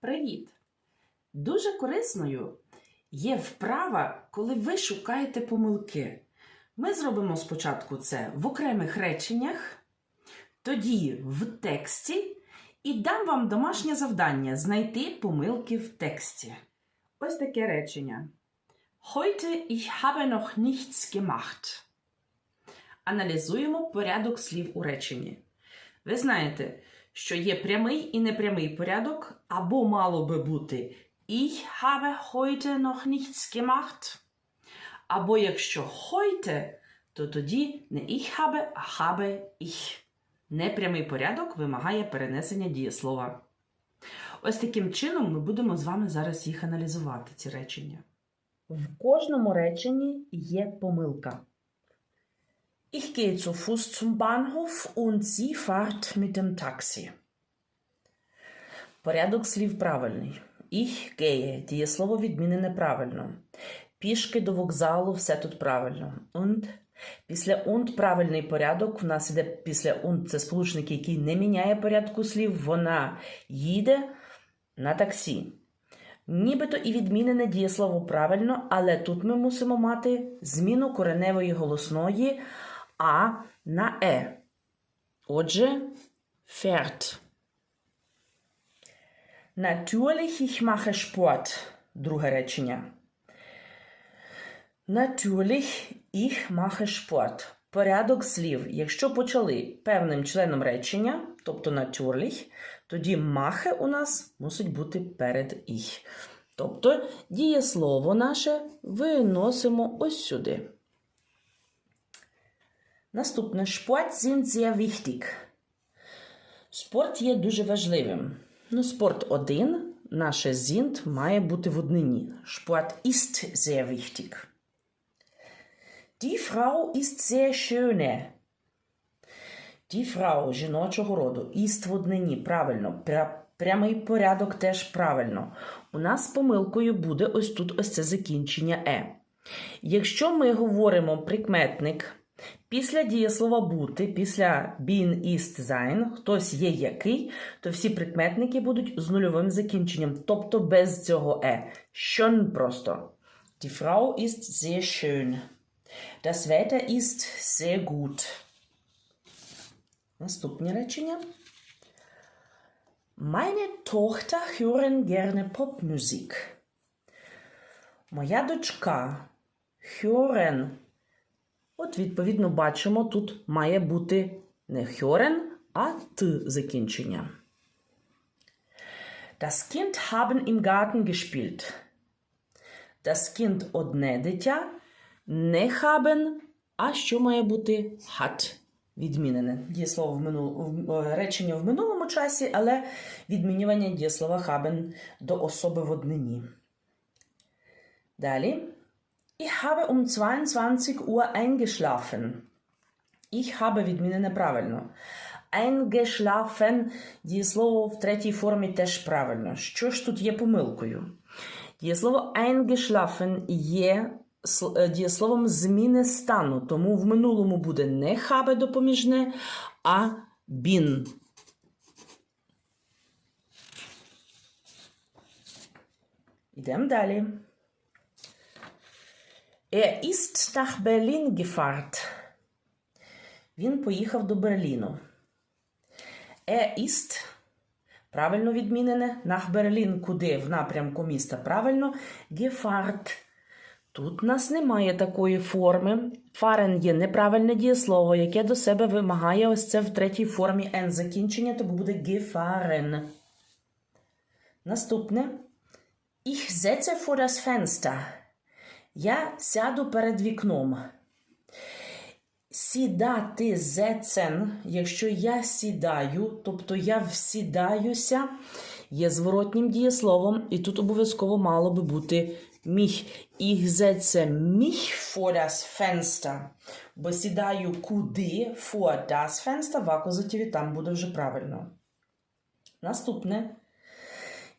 Привіт! Дуже корисною є вправа, коли ви шукаєте помилки. Ми зробимо спочатку це в окремих реченнях, тоді в тексті, і дам вам домашнє завдання знайти помилки в тексті. Ось таке речення. Heute ich habe noch nichts gemacht. Аналізуємо порядок слів у реченні. Ви знаєте, що є прямий і непрямий порядок, або мало би бути Ich habe heute noch nichts gemacht. Або якщо heute, то тоді не ich habe, а habe ich. Непрямий порядок вимагає перенесення дієслова. Ось таким чином ми будемо з вами зараз їх аналізувати, ці речення. В кожному реченні є помилка. Ich gehe zu Fuß zum Bahnhof und sie fahrt mit dem Taxi. Порядок слів правильний. Ich gehe. Дієслово відмінене правильно. Пішки до вокзалу все тут правильно. Und після und правильний порядок. У нас іде після und це сполучник, який не міняє порядку слів. Вона їде на таксі. Нібито і відмінене дієслово правильно, але тут ми мусимо мати зміну кореневої голосної а на е. Отже, fährt. Natürlich, ich mache Sport. Друге речення. Natürlich, ich mache Sport. Порядок слів. Якщо почали певним членом речення, тобто natürlich, тоді mache у нас мусить бути перед ich. Тобто дієслово наше виносимо ось сюди. Наступне Sport sind sehr. Спорт є дуже важливим. Ну, спорт один, наше sind має бути в однині. Sport ist sehr wichtig. Die Frau ist sehr schöne. Die Frau жіночого роду. Ist в однині. Правильно. Прямий порядок теж правильно. У нас помилкою буде ось тут ось це закінчення е. Якщо ми говоримо прикметник після дієслова бути, після bin, ist, sein, хтось є який, то всі прикметники будуть з нульовим закінченням, тобто без цього е. Schön просто. Die Frau ist sehr schön. Das Wetter ist sehr gut. Наступні речення. Meine Tochter hören gerne Popmusik. Моя дочка hören. От, відповідно, бачимо, тут має бути не hören, а т закінчення. Das Kind haben im Garten gespielt. Das Kind одне дитя, не haben, а що має бути hat відмінене. Дієслово в минул... е, речення в минулому часі, але відмінювання дієслова haben до особи в однині. Далі. Ich habe um 22 Uhr eingeschlafen. Ich habe відмінене правильно. Eingeschlafen дієслово в третій формі теж правильно. Що ж тут є помилкою? Дієслово eingeschlafen є е, дієсловом зміни стану, тому в минулому буде не habe допоміжне, а bin. Ідемо далі. Er ist nach Berlin gefahren. Він поїхав до Берліну. Er ist правильно відмінене. Nach Berlin куди? В напрямку міста. Правильно. Gefahren. Тут у нас немає такої форми. Фарен є неправильне дієслово, яке до себе вимагає ось це в третій формі N закінчення, тому буде gefahren. Наступне. Ich setze vor das Fenster. Я сяду перед вікном. Сідати зецен, якщо я сідаю, тобто я всідаюся, є зворотнім дієсловом, і тут обов'язково мало би бути міх. Ich setze mich vor das. Бо сідаю куди vor das в акузативі там буде вже правильно. Наступне.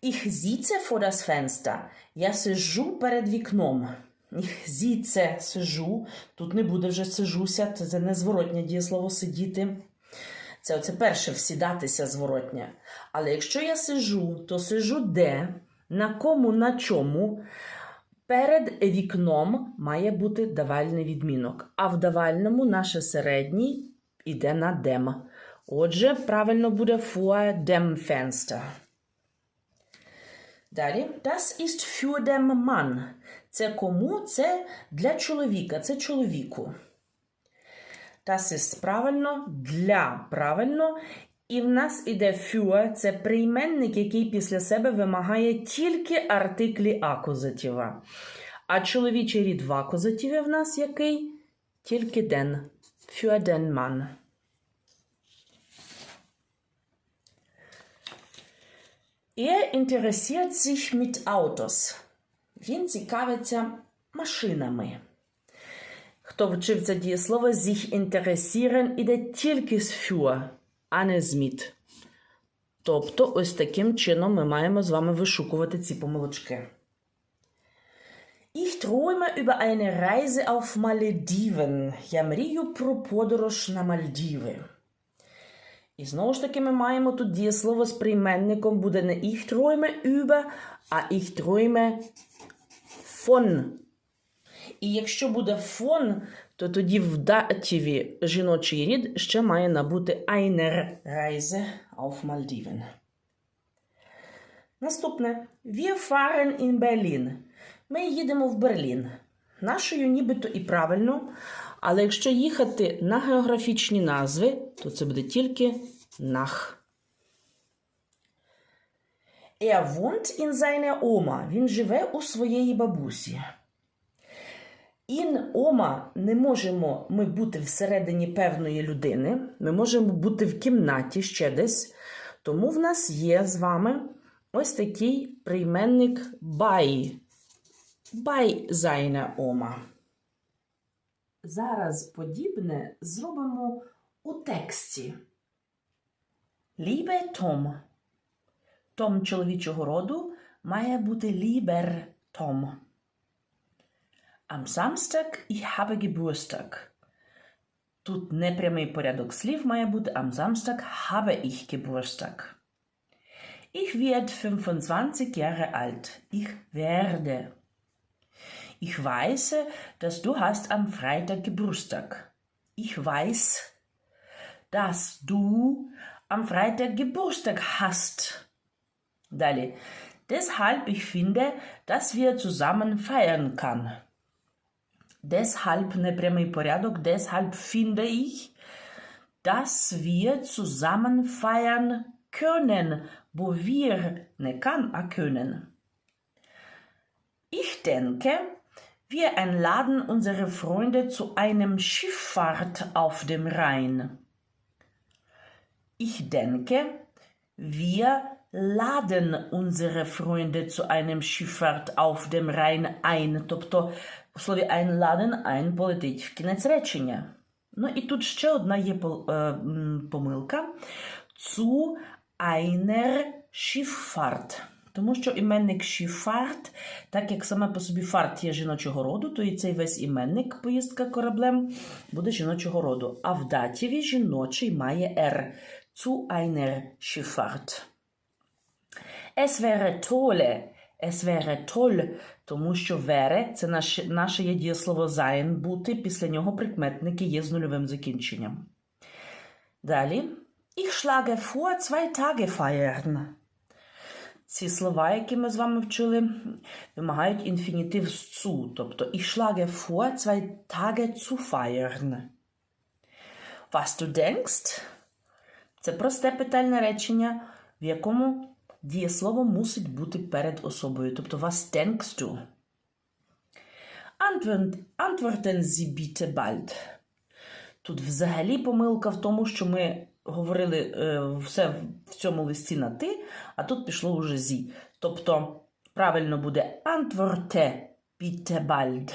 Ich sitze vor das Fenster. Я сижу перед вікном. Sitze, сижу. Тут не буде вже сижуся, це незворотнє дієслово сидіти. Це оце перше всідатися зворотня. Але якщо я сижу, то сижу де, на кому, на чому. Перед вікном має бути давальний відмінок, а в давальному наше середній іде на дем. Отже, правильно буде vor dem Fenster. Далі, das ist für den Mann. Це кому? Це для чоловіка, це чоловіку. Das ist правильно, для правильно. І в нас іде für, це прийменник, який після себе вимагає тільки артиклі акузатива. А чоловічий рід в акузативі в нас який? Тільки den. Für den Mann. Er interessiert sich mit Autos. Він цікавиться машинами. Хто вчив це дієслово, sich interessieren іде тільки з für, а не з mit. Тобто, ось таким чином ми маємо з вами вишукувати ці помилочки. Ich träume über eine Reise auf Malediven. Я мрію про подорож на Мальдіви. І знову ж таки ми маємо тут дієслово з прийменником буде не ich träume über, а ich träume von. І якщо буде von, то тоді в датіві жіночий рід ще має набути eine Reise auf Maldiven. Наступне. Wir fahren in Berlin. Ми їдемо в Берлін. Нашою нібито і правильно, але якщо їхати на географічні назви, то це буде тільки nach. Er wohnt in seiner Oma. Він живе у своєї бабусі. In Oma не можемо ми бути всередині певної людини. Ми можемо бути в кімнаті ще десь. Тому в нас є з вами ось такий прийменник bei. Bei seiner Oma. Зараз подібне зробимо у тексті. Лібе Том. Том чоловічого роду має бути lieber Tom. Am Samstag ich habe Geburtstag. Тут непрямий порядок слів має бути Am Samstag habe ich Geburtstag. Ich werde 25 Jahre alt. Ich werde. Ich weiß, dass du hast am Freitag Geburtstag. Ich weiß, dass du am Freitag Geburtstag hast. Далі. Deshalb ich finde, dass wir zusammen feiern kann. Deshalb непрямий порядок. Deshalb finde ich, dass wir zusammen feiern können. Wo wir не kann, а können. Ich denke, wir einladen unsere Freunde zu einem Schifffahrt auf dem Rhein. Ich denke, wir laden unsere Freunde zu einem Schifffahrt auf dem Rhein ein. Тобто в слові einladen ein полетить в кінець речення. Ну і тут ще одна є е, м, помилка. Zu einer Schifffahrt. Тому що іменник Schifffahrt, так як саме по собі фарт є жіночого роду, то і цей весь іменник поїздка кораблем буде жіночого роду. А в датіві жіночий має R. Zu einer Schifffahrt. Es wäre tolle. Es wäre toll, тому що wäre – це наше, наше є дієслово sein, бути, після нього прикметники є з нульовим закінченням. Далі. Ich schlage vor, zwei Tage feiern. Ці слова, які ми з вами вчили, вимагають інфінітив з zu, тобто ich schlage vor, zwei Tage zu feiern. Was du denkst? Це просте питальне речення, в якому дієслово мусить бути перед особою. Тобто was denkst du? Antworten, Sie bitte bald. Тут взагалі помилка в тому, що ми говорили е, все в цьому листі на ти, а тут пішло уже зі. Тобто правильно буде antworte bitte bald.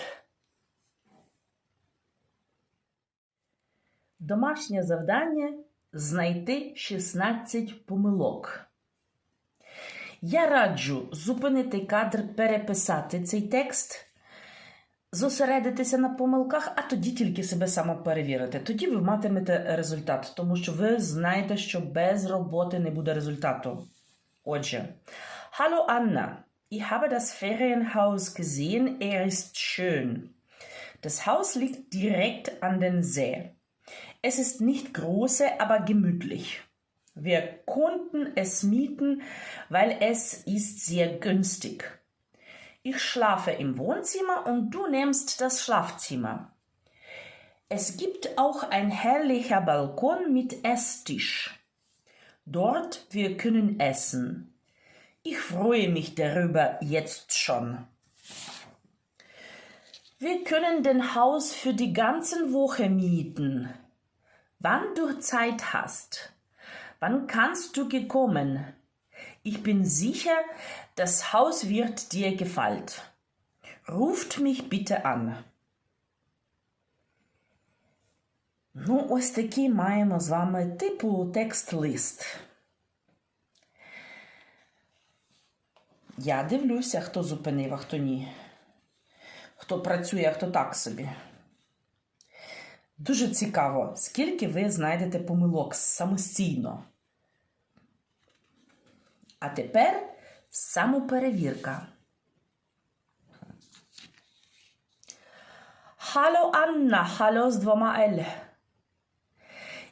Домашнє завдання знайти 16 помилок. Я раджу зупинити кадр, переписати цей текст зосередитися на помилках, а тоді тільки себе самоперевірити. Тоді ви матимете результат, тому що ви знаєте, що без роботи не буде результату. Отже, Hallo Anna, ich habe das Ferienhaus gesehen, er ist schön. Das Haus liegt direkt an den See. Es ist nicht große, aber gemütlich. Wir konnten es mieten, weil es ist sehr günstig. Ich schlafe im Wohnzimmer und du nimmst das Schlafzimmer. Es gibt auch ein herrlicher Balkon mit Esstisch. Dort wir können essen. Ich freue mich darüber jetzt schon. Wir können den Haus für die ganze Woche mieten. Wann du Zeit hast, wann kannst du gekommen? Ich bin sicher, das Haus wird dir gefallen. Ruft mich bitte an. Ну, ось такий маємо з вами типу текст-лист. Я дивлюся, хто зупинив, а хто ні. Хто працює, а хто так собі. Дуже цікаво, скільки ви знайдете помилок самостійно. А тепер самоперевірка. Hallo Anna, hallo з двома L.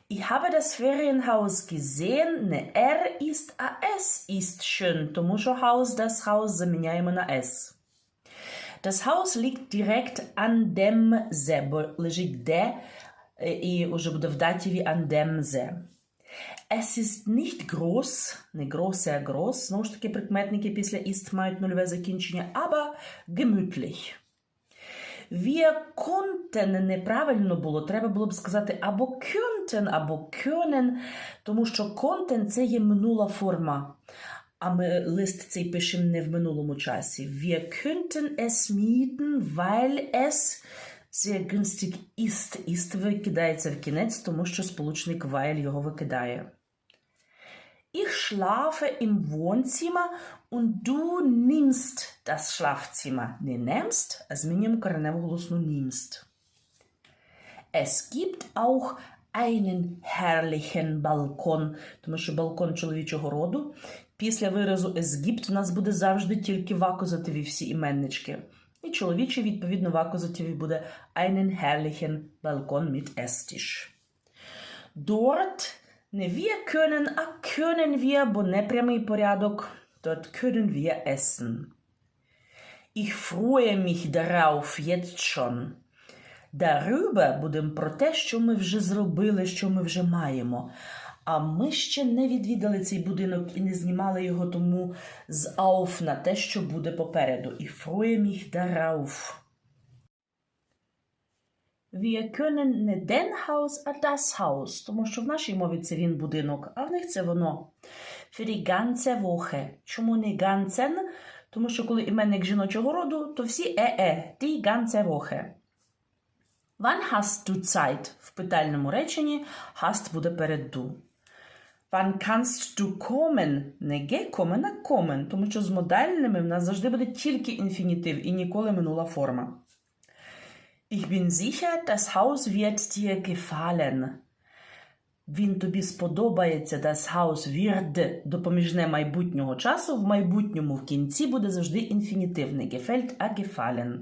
Ich habe das Ferienhaus gesehen. Не R ist, а S ist schön, тому що Haus, das Haus заміняємо на S. Das Haus liegt direkt an dem See, бо лежить де, е, і уже буде в датіві an dem See. Es ist nicht groß, не große, а groß, знову ж таки прикметники після ist мають нульове закінчення, aber gemütlich. Wir konnten неправильно було, треба було б сказати або könnten, або können, тому що konnten – це є минула форма. А ми лист цей пишемо не в минулому часі. Wir könnten es mieten, weil es günstig ist. Ist викидається в кінець, тому що сполучник weil його викидає. Ich schlafe im Wohnzimmer und du nimmst das Schlafzimmer. Не nimmst, а змінюємо кореневу голосну nimmst. Es gibt auch einen herrlichen Balkon, тому що балкон чоловічого роду. Після виразу es gibt у нас буде завжди тільки в акузативі всі іменнички. І чоловічий, відповідно, в акузативі буде einen herrlichen Balkon mit Esstisch. Dort не wir können, а können wir, бо не прямий порядок. Dort können wir essen. Ich freue mich darauf jetzt schon. Darüber будемо про те, що ми вже зробили, що ми вже маємо. А ми ще не відвідали цей будинок і не знімали його тому з auf на те, що буде попереду. Ich freue mich darauf. Wir können не den Haus, а das Haus, тому що в нашій мові це він будинок, а в них це воно. Für die ganze Woche. Чому не ganzen? Тому що коли іменник жіночого роду, то всі е-е, die ganze Woche. Wann hast du Zeit? В питальному реченні hast буде перед du. Wann kannst du kommen? Не gekommen, а kommen, тому що з модальними в нас завжди буде тільки інфінітив і ніколи минула форма. Ich bin sicher, das Haus wird dir gefallen. Він тобі сподобається, das Haus wird допоміжне майбутнього часу. В майбутньому в кінці буде завжди інфінітив. Не gefällt, а gefallen.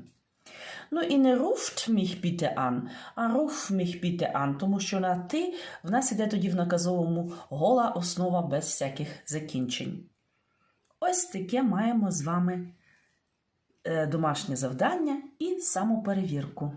Ну і не руфт mich біте ан, а руф mich біте ан, тому що на ти в нас іде тоді в наказовому гола основа без всяких закінчень. Ось таке маємо з вами е, домашнє завдання і самоперевірку.